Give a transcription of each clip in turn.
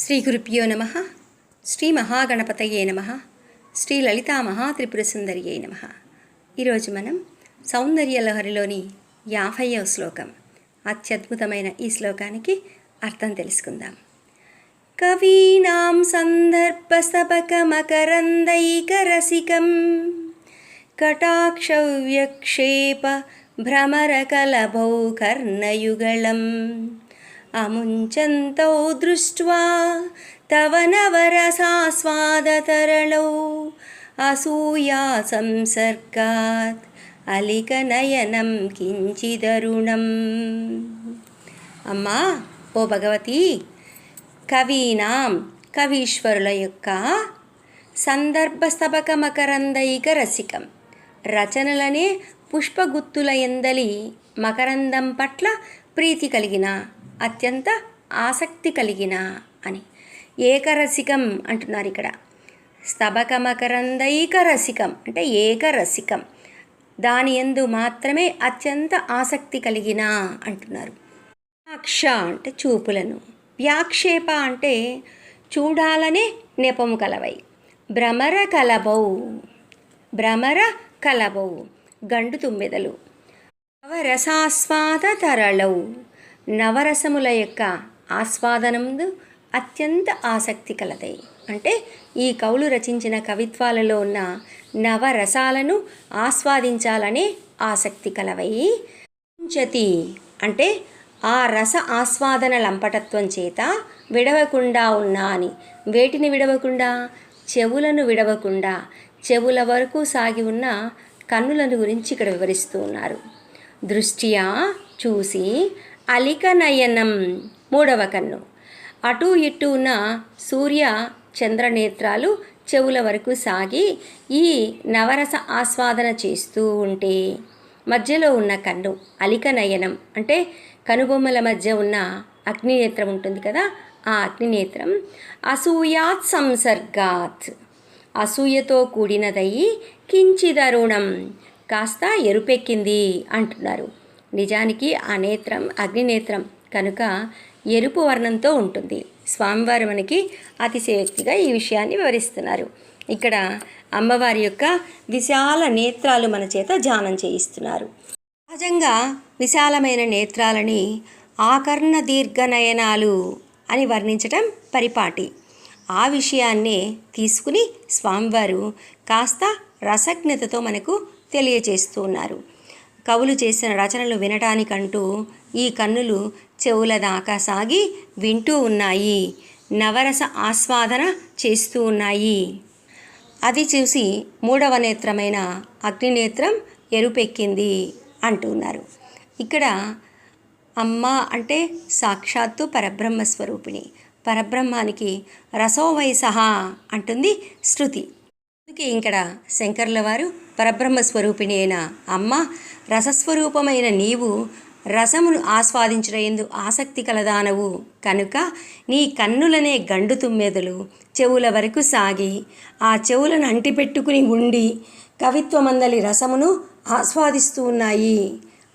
శ్రీ గురుభ్యో నమ శ్రీ మహాగణపతయే నమ శ్రీ లలితా మహాత్రిపురసుందరియే నమ. ఈరోజు మనం సౌందర్యలహరిలోని యాభైవ శ్లోకం అత్యద్భుతమైన ఈ శ్లోకానికి అర్థం తెలుసుకుందాం. కవీనాం సందర్భసపకమకరందైకరసికం కటాక్షవ్యక్షేప భ్రమరకలభౌ కర్ణయుగళం अमुञ्चन्तौ दृष्ट्वा तव नवरसास्वादतरलौ సంసర్గాత్ संसर्गात् అలికనయనం కించిదరుణం. అమ్మా ఓ భగవతి కవీనాం కవీశ్వరుల యొక్క సందర్భస్తబక మకరందైక రసికం రచనలనే పుష్పగుత్తుల ఎందలి మకరందం పట్ల ప్రీతి కలిగిన అత్యంత ఆసక్తి కలిగిన అని. ఏకరసికం అంటున్నారు ఇక్కడ. స్తబక రసికం అంటే ఏకరసికం. దాని ఎందు మాత్రమే అత్యంత ఆసక్తి కలిగిన అంటున్నారు. వ్యాక్ష అంటే చూపులను. వ్యాక్షేప అంటే చూడాలనే నెపము కలవై. భ్రమర కలబౌ. భ్రమర కలబౌ. గండు తుమ్మెదలు. అవరసాస్వాద తరళవు నవరసముల యొక్క ఆస్వాదనందు అత్యంత ఆసక్తి కలదై. అంటే ఈ కవులు రచించిన కవిత్వాలలో ఉన్న నవరసాలను ఆస్వాదించాలనే ఆసక్తి కలవై. చతి అంటే ఆ రస ఆస్వాదన లంపటత్వం చేత విడవకుండా ఉన్నా అని. వేటిని విడవకుండా? చెవులను విడవకుండా. చెవుల వరకు సాగి ఉన్న కన్నులను గురించి ఇక్కడ వివరిస్తూ ఉన్నారు. దృష్ట్యా చూసి అలిక నయనం మూడవ కన్ను. అటు ఇటు ఉన్న సూర్య చంద్రనేత్రాలు చెవుల వరకు సాగి ఈ నవరస ఆస్వాదన చేస్తూ ఉంటే మధ్యలో ఉన్న కన్ను అలిక నయనం అంటే కనుబొమ్మల మధ్య ఉన్న అగ్నినేత్రం ఉంటుంది కదా ఆ అగ్నినేత్రం అసూయాత్ సంసర్గాత్. అసూయతో కూడినదయ్యి కించిదరుణం కాస్త ఎరుపెక్కింది అంటున్నారు. నిజానికి ఆ నేత్రం అగ్నినేత్రం కనుక ఎరుపు వర్ణంతో ఉంటుంది. స్వామివారు మనకి అతిశయోక్తిగా ఈ విషయాన్ని వివరిస్తున్నారు. ఇక్కడ అమ్మవారి యొక్క విశాల నేత్రాలు మన చేత ధ్యానం చేయిస్తున్నారు. సహజంగా విశాలమైన నేత్రాలని ఆకర్ణ దీర్ఘ నయనాలు అని వర్ణించటం పరిపాటి. ఆ విషయాన్నే తీసుకుని స్వామివారు కాస్త రసజ్ఞతతో మనకు తెలియజేస్తూ ఉన్నారు. కవులు చేసిన రచనలు వినటానికంటూ ఈ కన్నులు చెవుల దాకా సాగి వింటూ ఉన్నాయి. నవరస ఆస్వాదన చేస్తూ ఉన్నాయి. అది చూసి మూడవ నేత్రమైన అగ్నినేత్రం ఎరుపెక్కింది అంటున్నారు. ఇక్కడ అమ్మ అంటే సాక్షాత్తు పరబ్రహ్మ స్వరూపిణి పరబ్రహ్మానికి రసోవై సహా అంటుంది శృతి. అందుకే ఇక్కడ శంకర్ల వారు పరబ్రహ్మ స్వరూపిణి అయిన అమ్మ రసస్వరూపమైన నీవు రసమును ఆస్వాదించడందు ఆసక్తి కలదానవు. కనుక నీ కన్నులనే గండు తుమ్మెదలు. చెవుల వరకు సాగి ఆ చెవులను అంటిపెట్టుకుని ఉండి కవిత్వమందలి రసమును ఆస్వాదిస్తూ ఉన్నాయి.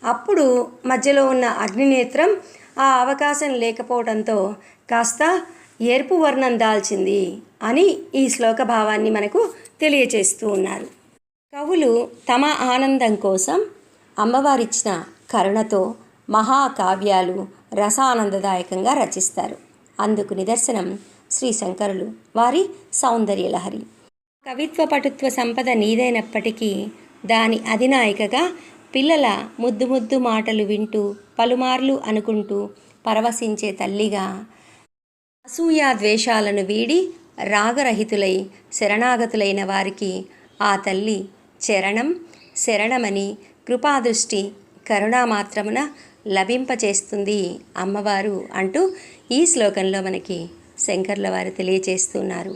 అప్పుడు మధ్యలో ఉన్న అగ్నినేత్రం ఆ అవకాశం లేకపోవడంతో కాస్త ఎరుపు వర్ణం దాల్చింది అని ఈ శ్లోక భావాన్ని మనకు తెలియచేస్తూ ఉన్నారు. కవులు తమ ఆనందం కోసం అమ్మవారిచ్చిన కరుణతో మహాకావ్యాలు రసానందదాయకంగా రచిస్తారు. అందుకు నిదర్శనం శ్రీ శంకరులు. వారి సౌందర్యలహరి కవిత్వ పటుత్వ సంపద నీదైనప్పటికీ దాని అధినాయికగా పిల్లల ముద్దు ముద్దు మాటలు వింటూ పలుమార్లు అనుకుంటూ పరవశించే తల్లిగా అసూయా ద్వేషాలను వీడి రాగరహితులై శరణాగతులైన వారికి ఆ తల్లి చరణం శరణమని కృపాదృష్టి కరుణామాత్రమున లభింపచేస్తుంది అమ్మవారు అంటూ ఈ శ్లోకంలో మనకి శంకర్ల వారు తెలియచేస్తున్నారు.